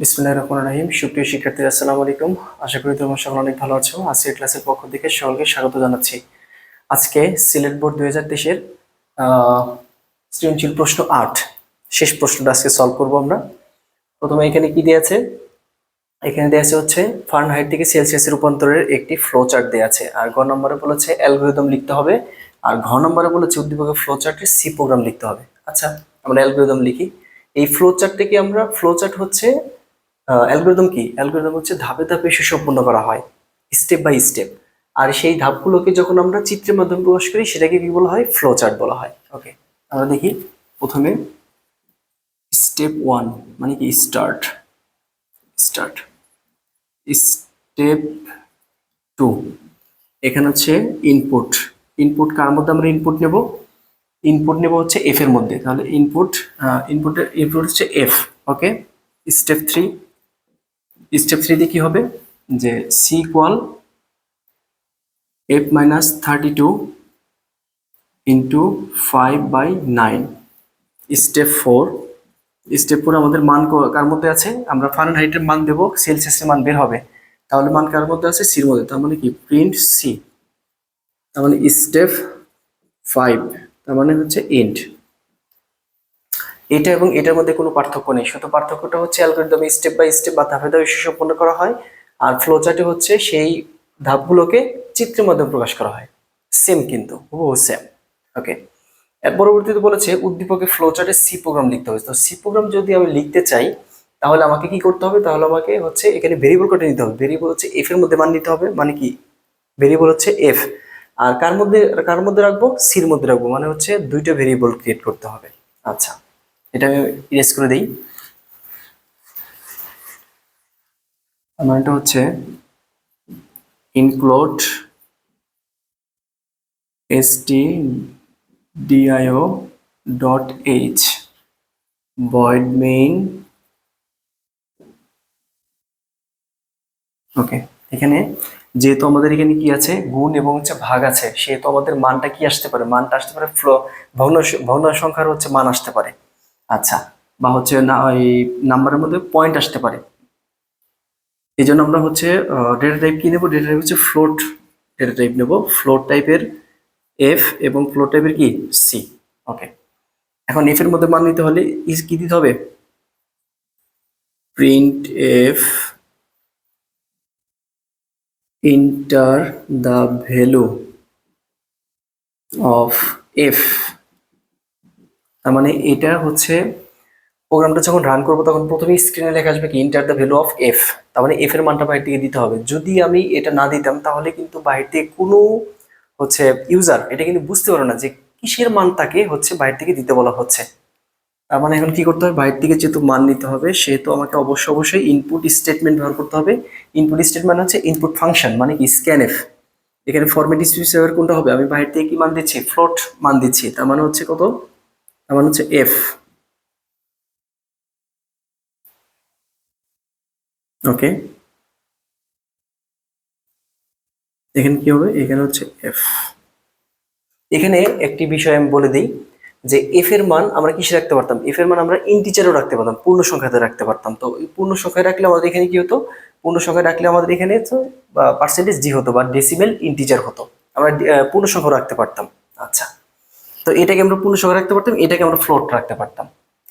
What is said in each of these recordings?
বিসমুল্লাহ রহমান রাহিম। সুপ্রিয় শিক্ষার্থী, আসসালামু আলাইকুম। আশা করি তোমরা সকলে অনেক ভালো আছো। আজকের ক্লাসের পক্ষ থেকে সকলকে স্বাগত জানাচ্ছি। আজকে সিলেট বোর্ড দুই হাজার তেইশের সৃজনশীল প্রশ্ন আট, শেষ প্রশ্নটা আজকে সলভ করব আমরা। প্রথমে এখানে কি দেওয়া আছে? এখানে দেওয়া আছে হচ্ছে ফারেনহাইট থেকে সেলসিয়াসের রূপান্তরের একটি ফ্লো চার্ট দেওয়া আছে। আর গ নম্বরে বলেছে অ্যালগোরিদম লিখতে হবে। আর ঘ নম্বরে বলেছে, উদ্দীপকের ফ্লো চার্টের সি প্রোগ্রাম লিখতে হবে। আচ্ছা আমরা অ্যালগোরিদম লিখি। এই ফ্লো চার্টটাকে আমরা ফ্লো চার্ট হচ্ছে অ্যালগোরিদম কি? অ্যালগোরিদম হচ্ছে ধাপে ধাপে সুসম্পন্ন করা হয় স্টেপ বাই স্টেপ আর সেই ধাপগুলোকে যখন আমরা চিত্রের মাধ্যমে প্রকাশ করি, সেটাকে কি বলা হয়? ফ্লো চার্ট বলা হয়। ওকে আমরা দেখি। প্রথমে স্টেপ ওয়ান মানে কি? স্টার্ট স্টার্ট স্টেপ টু এখানে হচ্ছে ইনপুট ইনপুট কার মধ্যে আমরা ইনপুট নেব? ইনপুট নেব হচ্ছে এফ এর মধ্যে। তাহলে ইনপুট ইনপুটের ইনপুট হচ্ছে F okay step three step থ্রিতে কি হবে? যে C equal F minus thirty two into five by nine step four step four আমাদের মান কার মধ্যে আছে? আমরা ফারেন হাইটের মান দেবো সেলসিয়াসের মান বের হবে। তাহলে মান কার মধ্যে আছে? সির মধ্যে। তার মানে কি? প্রিন্ট সি তার মানে স্টেপ ফাইভ তার মানে হচ্ছে এন্ড এটা এবং এটার মধ্যে কোনো পার্থক্য নেই। শুধু পার্থক্যটা হচ্ছে অ্যালগোরিদমে স্টেপ বাই স্টেপ বা ধাপে ধাপে সুসম্পন্ন করা হয় আর ফ্লোচার্টে হচ্ছে সেই ধাপগুলোকে চিত্রের মাধ্যমে প্রকাশ করা হয়। সেম কিন্তু, হুবহু সেম ওকে এর পরবর্তীতে বলেছে উদ্দীপকে ফ্লোচার্টে সি প্রোগ্রাম লিখতে হবে। তো সি প্রোগ্রাম যদি আমি লিখতে চাই, তাহলে আমাকে কি করতে হবে? তাহলে আমাকে হচ্ছে এখানে ভেরিয়েবল কটা নিতে হবে। ভেরিয়েবল হচ্ছে এফ এর মধ্যে মান নিতে হবে। মানে কি? ভেরিয়েবল হচ্ছে এফ আর কার মধ্যে কার মধ্যে রাখব? সির মধ্যে রাখব। মানে হচ্ছে দুইটা ভেরিয়েবল ক্রিয়েট করতে হবে। আচ্ছা। এটা আমি ইরেজ করে দিই। মানটা হচ্ছে include S T D I O dot H void main okay এখানে যেহেতু আমাদের এখানে কি আছে, গুণ এবং হচ্ছে ভাগ আছে, সেহেতু আমাদের মানটা কি আসতে পারে? মানটা আসতে পারে ফ্লো ভগ্ন ভগ্ন সংখ্যার হচ্ছে মান আসতে পারে। আচ্ছা বা হচ্ছে না ওই নাম্বারের মধ্যে পয়েন্ট আসতে পারে। এই জন্য আমরা হচ্ছে ডেটা টাইপ কি নেব? ডেটা টাইপ হচ্ছে ফ্লোট ডেটা টাইপ নেব। ফ্লোট টাইপের এফ এবং ফ্লোট টাইপের কি? সি ওকে এখন এফ এর মধ্যে মান নিতে হলে ইস কি দিতে হবে? Print F enter the value of f তার মানে এটা হচ্ছে প্রোগ্রামটা যখন রান করব, তখন প্রথমে স্ক্রিনে লেখা আসবে কি enter the value of F তার মানে এফ এর মানটা বাইরে থেকে দিতে হবে। যদি আমি এটা না দিতাম, তাহলে কিন্তু বাইরে থেকে কোনো হচ্ছে ইউজার এটা কিন্তু বুঝতে পারো না যে কিসের মান তাকে হচ্ছে বাইরে থেকে দিতে বলা হচ্ছে। তার মানে এখন কি করতে হবে? বাইরে থেকে যেহেতু মান নিতে হবে, সেহেতু আমাকে অবশ্যই অবশ্যই ইনপুট স্টেটমেন্ট ব্যবহার করতে হবে। ইনপুট স্টেটমেন্ট হচ্ছে ইনপুট ফাংশন মানে কি স্ক্যান এফ এখানে ফরম্যাট স্পেসিফায়ার কোনটা হবে? আমি বাইরে থেকে কি মান দিচ্ছি? ফ্লোট মান দিচ্ছি। তার মানে হচ্ছে কত? তার মানে হচ্ছে এফ ওকে এখানে কি হবে? এখানে হচ্ছে এফ এখানে একটি বিষয় আমি বলে দিই যে এফ এর মান আমরা কিসে রাখতে পারতাম? এফ এর মান আমরা ইন্টিজারও রাখতে পারতাম, পূর্ণ সংখ্যাতে রাখতে পারতাম। তো পূর্ণ সংখ্যায় রাখলে আমাদের এখানে কি হতো? পূর্ণ সংখ্যায় রাখলে আমাদের এখানে তো পার্সেন্টেজ জি হতো বা ডেসিমেল ইন্টিজার হতো। আমরা পূর্ণ সংখ্যা রাখতে পারতাম। আচ্ছা। তো এটাকে আমরা পূর্ণ সংখ্যা রাখতে পারতাম, এটাকে আমরা ফ্লোট রাখতে পারতাম।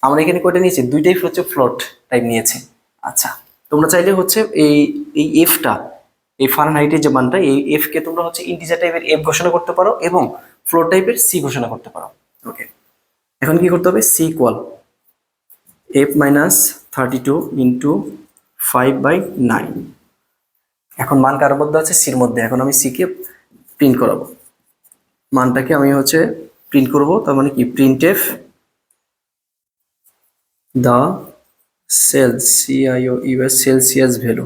আমরা এখানে কয়টা নিয়েছি? দুইটাই হচ্ছে ফ্লোট টাইপ নিয়েছি। আচ্ছা তোমরা চাইলে হচ্ছে এই এই এফটা এই ফারেনহাইটের যে মানটা, এই এফকে তোমরা হচ্ছে ইন্টিজার টাইপের এফ ঘোষণা করতে পারো এবং ফ্লোট টাইপের সি ঘোষণা করতে পারো। ওকে এখন কি করতে হবে? C equal F minus thirty two into five by nine এখন মান কার মধ্যে আছে? সির মধ্যে। এখন আমি সিকে প্রিন্ট করাবো। মানটাকে আমি হচ্ছে প্রিন্ট করব, তার মানে কি? Print F the celsius celsius value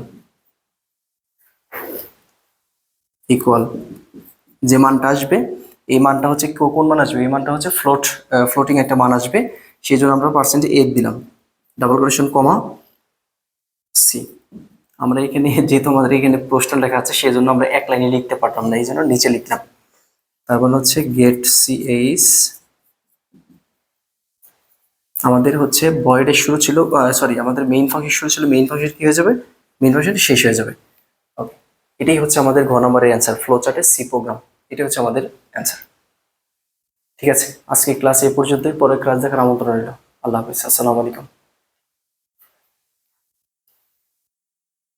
equal যে মানটা আসবে, এই মানটা হচ্ছে কোন মান আসবে? এই মানটা হচ্ছে ফ্লোট ফ্লোটিং একটা মান আসবে, সেই জন্য আমরা পার্সেন্টে এফ দিলাম। ডাবল কোটেশন কমা সি আমরা এখানে, যেহেতু আমাদের এখানে প্রশ্ন লেখা আছে, সেই জন্য আমরা এক লাইনে লিখতে পারতাম না, এই জন্য নিচে লিখলাম। তারপর হচ্ছে গেট সি এইচ আমাদের হচ্ছে ভয়েডের শুরু ছিল সরি আমাদের মেইন ফাংশন শুরু ছিল মেইন ফাংশন কি হয়ে যাবে? মেইন ফাংশন শেষ হয়ে যাবে। ওকে এটাই হচ্ছে আমাদের ঘ নম্বরের অ্যান্সার ফ্লো চার্টের সি প্রোগ্রাম এটাই হচ্ছে আমাদের অ্যান্সার ঠিক আছে আজকে ক্লাস এই পর্যন্তই, পরের ক্লাস দেখার আমন্ত্রণ রইল। আল্লাহ হাফিজ, আসসালামু আলাইকুম।